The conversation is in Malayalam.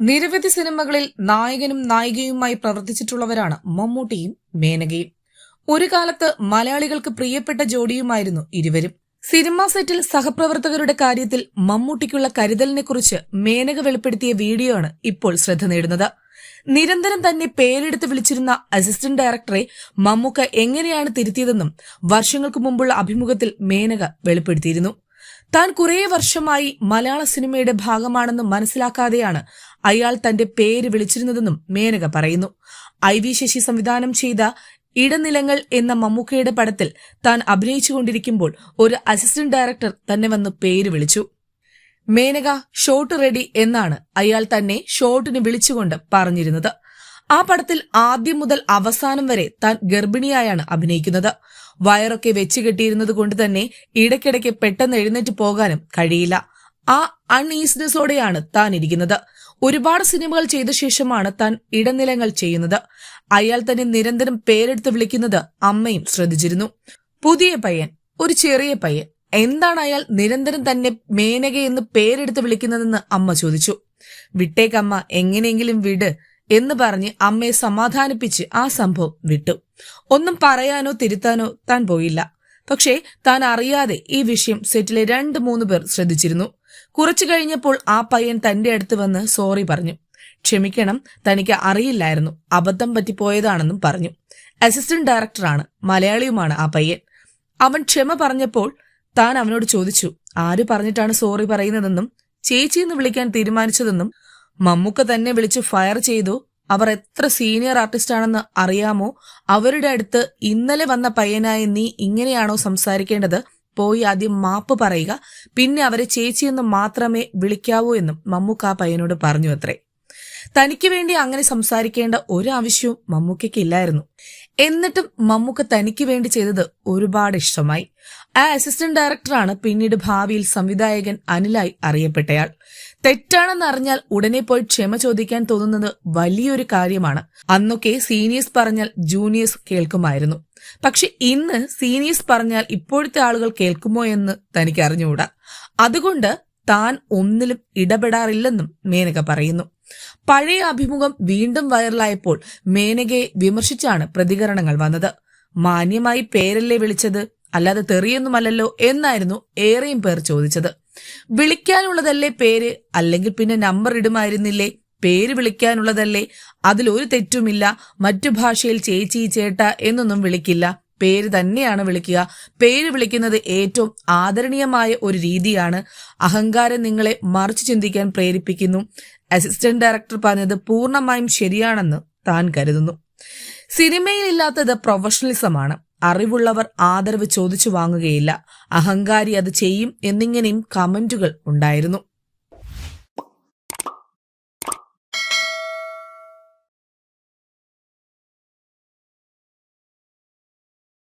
നിരവധി സിനിമകളിൽ നായകനും നായികയുമായി പ്രവർത്തിച്ചിട്ടുള്ളവരാണ് മമ്മൂട്ടിയും മേനകയും. ഒരു കാലത്ത് മലയാളികൾക്ക് പ്രിയപ്പെട്ട ജോഡിയുമായിരുന്നു ഇരുവരും. സിനിമാ സെറ്റിൽ സഹപ്രവർത്തകരുടെ കാര്യത്തിൽ മമ്മൂട്ടിക്കുള്ള കരുതലിനെക്കുറിച്ച് മേനക വെളിപ്പെടുത്തിയ വീഡിയോ ആണ് ഇപ്പോൾ ശ്രദ്ധ നേടുന്നത്. നിരന്തരം തന്നെ പേരെടുത്ത് വിളിച്ചിരുന്ന അസിസ്റ്റന്റ് ഡയറക്ടറെ മമ്മൂക്ക എങ്ങനെയാണ് തിരുത്തിയതെന്നും വർഷങ്ങൾക്ക് മുമ്പുള്ള അഭിമുഖത്തിൽ മേനക വെളിപ്പെടുത്തിയിരുന്നു. താൻ കുറേ വർഷമായി മലയാള സിനിമയുടെ ഭാഗമാണെന്ന് മനസ്സിലാക്കാതെയാണ് അയാൾ തന്റെ പേര് വിളിച്ചിരുന്നതെന്നും മേനക പറയുന്നു. ഐ വി ശശി സംവിധാനം ചെയ്ത ഇടനിലങ്ങൾ എന്ന മമ്മൂക്കയുടെ പടത്തിൽ താൻ അഭിനയിച്ചുകൊണ്ടിരിക്കുമ്പോൾ ഒരു അസിസ്റ്റന്റ് ഡയറക്ടർ തന്നെ വന്ന് പേര് വിളിച്ചു. മേനക ഷോട്ട് റെഡി എന്നാണ് അയാൾ തന്നെ ഷോട്ടിന് വിളിച്ചുകൊണ്ട് പറഞ്ഞിരുന്നത്. ആ പടത്തിൽ ആദ്യം മുതൽ അവസാനം വരെ താൻ ഗർഭിണിയായാണ് അഭിനയിക്കുന്നത്. വയറൊക്കെ വെച്ച് കെട്ടിയിരുന്നത് കൊണ്ട് തന്നെ ഇടയ്ക്കിടയ്ക്ക് പെട്ടെന്ന് എഴുന്നേറ്റ് പോകാനും കഴിയില്ല. ആ അൺഈസ്നെസ്സോടെയാണ് താൻ ഇരിക്കുന്നത്. ഒരുപാട് സിനിമകൾ ചെയ്ത ശേഷമാണ് താൻ ഇടനിലങ്ങൾ ചെയ്യുന്നത്. അയാൾ തന്നെ നിരന്തരം പേരെടുത്ത് വിളിക്കുന്നത് അമ്മയും ശ്രദ്ധിച്ചിരുന്നു. പുതിയ പയ്യൻ ഒരു ചെറിയ പയ്യൻ. എന്താണ് അയാൾ നിരന്തരം തന്നെ മേനക എന്ന് പേരെടുത്ത് വിളിക്കുന്നതെന്ന് അമ്മ ചോദിച്ചു. വിട്ടേക്കമ്മ എങ്ങനെയെങ്കിലും വിട് എന്ന് പറഞ്ഞ് അമ്മയെ സമാധാനിപ്പിച്ച് ആ സംഭവം വിട്ടു. ഒന്നും പറയാനോ തിരുത്താനോ താൻ പോയില്ല. പക്ഷേ താൻ അറിയാതെ ഈ വിഷയം സെറ്റിലെ രണ്ട് മൂന്ന് പേർ ശ്രദ്ധിച്ചിരുന്നു. കുറച്ചു കഴിഞ്ഞപ്പോൾ ആ പയ്യൻ തന്റെ അടുത്ത് വന്ന് സോറി പറഞ്ഞു. ക്ഷമിക്കണം തനിക്ക് അറിയില്ലായിരുന്നു. അബദ്ധം പറ്റിപ്പോയതാണെന്നും പറഞ്ഞു. അസിസ്റ്റന്റ് ഡയറക്ടറാണ് മലയാളിയുമാണ് ആ പയ്യൻ. അവൻ ക്ഷമ പറഞ്ഞപ്പോൾ താൻ അവനോട് ചോദിച്ചു ആര് പറഞ്ഞിട്ടാണ് സോറി പറയുന്നതെന്നും ചേച്ചി എന്ന് വിളിക്കാൻ തീരുമാനിച്ചതെന്നും? മമ്മൂക്ക തന്നെ വിളിച്ച് ഫയർ ചെയ്തു. അവർ എത്ര സീനിയർ ആർട്ടിസ്റ്റ് ആണെന്ന് അറിയാമോ? അവരുടെ അടുത്ത് ഇന്നലെ വന്ന പയ്യനായ നീ ഇങ്ങനെയാണോ സംസാരിക്കേണ്ടത്? പോയി ആദ്യം മാപ്പ് പറയുക. പിന്നെ അവരെ ചേച്ചിയെന്ന് മാത്രമേ വിളിക്കാവൂ എന്നും മമ്മൂക്ക ആ പയ്യനോട് പറഞ്ഞു അത്രേ. തനിക്ക് വേണ്ടി അങ്ങനെ സംസാരിക്കേണ്ട ഒരു ആവശ്യവും മമ്മൂക്കയ്ക്ക് ഇല്ലായിരുന്നു. എന്നിട്ടും മമ്മൂക്ക തനിക്ക് വേണ്ടി ചെയ്തത് ഒരുപാട് ഇഷ്ടമായി. ആ അസിസ്റ്റന്റ് ഡയറക്ടറാണ് പിന്നീട് ഭാവിയിൽ സംവിധായകൻ അനിലായി അറിയപ്പെട്ടയാൾ. തെറ്റാണെന്ന് അറിഞ്ഞാൽ ഉടനെ പോയി ക്ഷമ ചോദിക്കാൻ തോന്നുന്നത് വലിയൊരു കാര്യമാണ്. അന്നൊക്കെ സീനിയേഴ്സ് പറഞ്ഞാൽ ജൂനിയേഴ്സ് കേൾക്കുമായിരുന്നു. പക്ഷെ ഇന്ന് സീനിയേഴ്സ് പറഞ്ഞാൽ ഇപ്പോഴത്തെ ആളുകൾ കേൾക്കുമോ എന്ന് തനിക്ക് അറിഞ്ഞുകൂടാ. അതുകൊണ്ട് താൻ ഒന്നിലും ഇടപെടാറില്ലെന്നും മേനക പറയുന്നു. പഴയ അഭിമുഖം വീണ്ടും വൈറലായപ്പോൾ മേനകയെ വിമർശിച്ചാണ് പ്രതികരണങ്ങൾ വന്നത്. മാന്യമായി പേരല്ലേ വിളിച്ചത്? അല്ലാതെ തെറിയൊന്നുമല്ലല്ലോ എന്നായിരുന്നു ഏറെയും പേർ ചോദിച്ചത്. വിളിക്കാനുള്ളതല്ലേ പേര്? അല്ലെങ്കിൽ പിന്നെ നമ്പർ ഇടുമായിരുന്നില്ലേ? പേര് വിളിക്കാനുള്ളതല്ലേ? അതിലൊരു തെറ്റുമില്ല. മറ്റു ഭാഷയിൽ ചേച്ചി ചേട്ട എന്നൊന്നും വിളിക്കില്ല. പേര് തന്നെയാണ് വിളിക്കുക. പേര് വിളിക്കുന്നത് ഏറ്റവും ആദരണീയമായ ഒരു രീതിയാണ്. അഹങ്കാരം നിങ്ങളെ മറിച്ച് ചിന്തിക്കാൻ പ്രേരിപ്പിക്കുന്നു. അസിസ്റ്റന്റ് ഡയറക്ടർ പറഞ്ഞത് പൂർണമായും ശരിയാണെന്ന് താൻ കരുതുന്നു. സിനിമയിൽ സിനിമയിലില്ലാത്തത് പ്രൊഫഷണലിസമാണ് അറിവുള്ളവർ ആദരവ് ചോദിച്ചു വാങ്ങുകയില്ല. അഹങ്കാരി അത് ചെയ്യും എന്നിങ്ങനെയും കമന്റുകൾ ഉണ്ടായിരുന്നു.